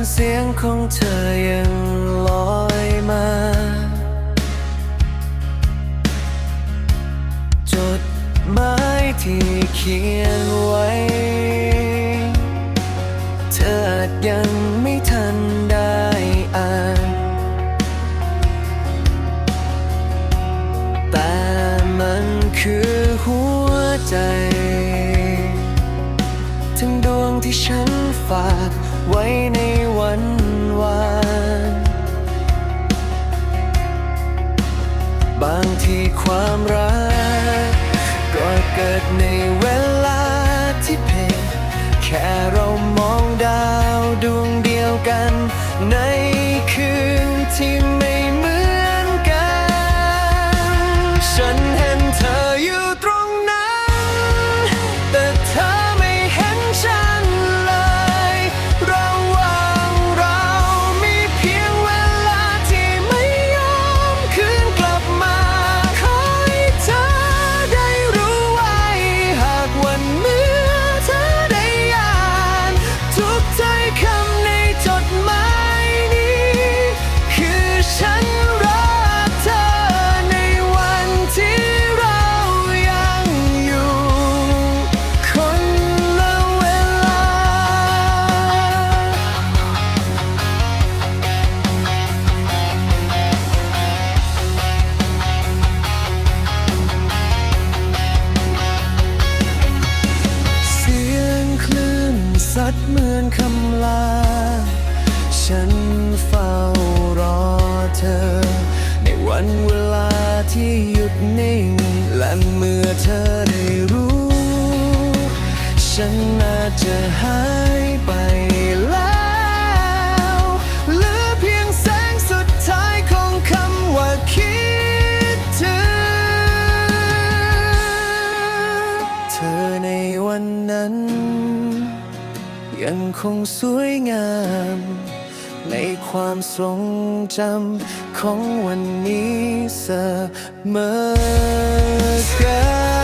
มือนเสียงของเธอยังลอยมา จดหมายที่เขียนไว้ เธออาจยังไม่ทันได้อ่าน แต่มันคือหัวใจ ทั้งดวงที่ฉันฝาก ไว้ในวันวานบางทีความรัก ก็เกิดในเวลาที่เพลแค่เรามองดาวดวงเดียวกันใน คำลา ฉันเฝ้ารอเธอ ในวันเวลาที่หยุดนิ่ง และเมื่อเธอได้รู้ ฉันน่าจะหายไปแล้วเหลือเพียงแสงสุดท้ายของคำว่าคิดถึง เธอในวันนั้น ยังคงสวยงาม ในความทรงจำของวันนี้เสมอกัน